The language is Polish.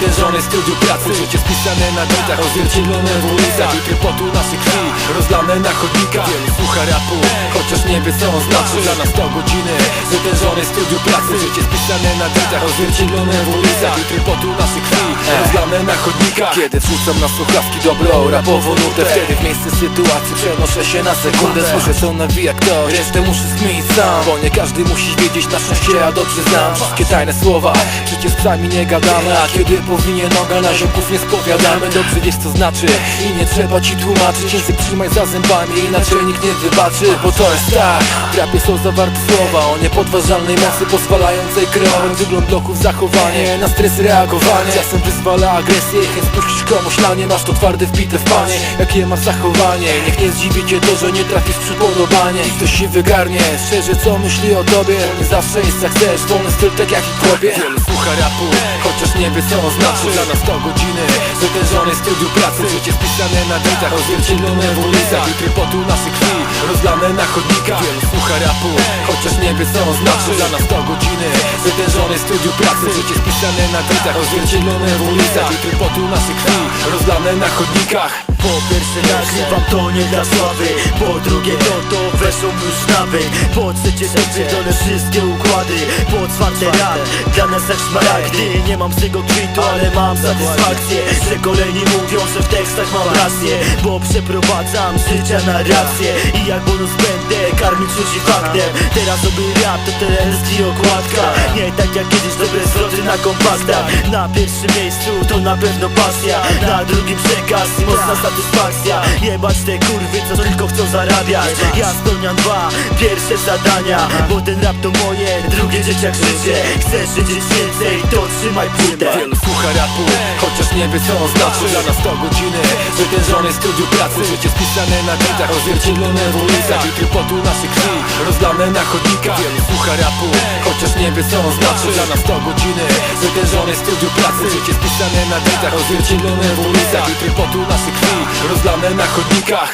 wytężone studiu pracy Życie spisane na bitach, odzwierciedlone w ulicach Litry potu naszych krwi, rozlane na chodnikach. Wielu słucha rapu, chociaż nie wie co on znaczy. Dla nas to godziny, wytężone studiu pracy Życie spisane na bitach, odzwierciedlone w ulicach. Litry potu naszych krwi, rozlane na chodnikach. Kiedy wrzucam na słuchawki dobro, rapową nutę Wtedy w miejsce sytuacji przenoszę się na sekundę. Słyszę co nawija ktoś, resztę muszę skminić sam. Bo nie każdy musi wiedzieć na szczęście, ja dobrze znam. Wszystkie tajne słowa, przecież z psami nie gadamy. A kiedy powinien noga na ziomków nie spowiadamy. Dobrze wiesz co znaczy. I nie trzeba ci tłumaczyć. Język trzymaj za zębami, inaczej nikt nie wybaczy Bo to jest tak, w rapie są zawarte słowa O niepodważalnej mocy pozwalającej kreować Wygląd bloków, zachowanie, na stres reagowanie. Czasem wyzwala agresję, chęć spuścić komuś lanie Masz to twarde wbite w panie, jakie masz zachowanie? Niech nie zdziwi cię to, że nie trafisz przy podobanie I ktoś się wygarnie, szczerze co myśli o tobie? Nie zawsze jest jak chcesz, wolny styl tak jak i tobie. Wielu słucha rapu, chociaż nie wie co on znaczy Dla nas to godziny, wytężone studiu pracy. Życie spisane na bitach, odzwierciedlone w ulicach. Litry potu naszych krwi, rozlane na chodnikach. Wielu słucha rapu, chociaż nie wie co on znaczy. Dla nas to godziny, wytężone studiu pracy. Życie spisane na bitach, odzwierciedlone w ulicach. Litry potu naszych krwi, rozlane na chodnikach. Po pierwsze nagrywam to nie dla sławy. Po drugie to to weszło już nawyk. Po trzecie przepierdolę wszystkie układy. Po czwarte rap, dla nas jak szmaragdy Nie mam z tego kwitu, ale mam satysfakcję Że kolejni mówią, że w tekstach mam rację Bo przeprowadzam życia narrację I jak bonus będę karmić ludzi faktem. Teraz robię rap, to TLSG okładka. Nie tak jak kiedyś dobre zwroty na kompaktach Na pierwszym miejscu to na pewno pasja Na drugim przekaz i mocna satysfakcja. Jebać te kurwy, co tylko chcą zarabiać. Ja spełniam dwa pierwsze zadania Bo ten rap to moje, drugie dzieciak życie. Chcesz żyć więcej, to trzymaj płytę. Wielu słucha rapu, chociaż nie wie co on znaczy. Dla nas to godziny, wytężone studiu pracy. Życie spisane na bitach, odzwierciedlone w ulicach. Litry potu naszych krwi, rozlane na chodnikach. Wielu słucha rapu, chociaż nie wie co on znaczy. Dla nas to godziny, wytężone studiu pracy. Życie spisane na bitach, odzwierciedlone w ulicach. Litry potu naszych krwi, rozlane na chodnikach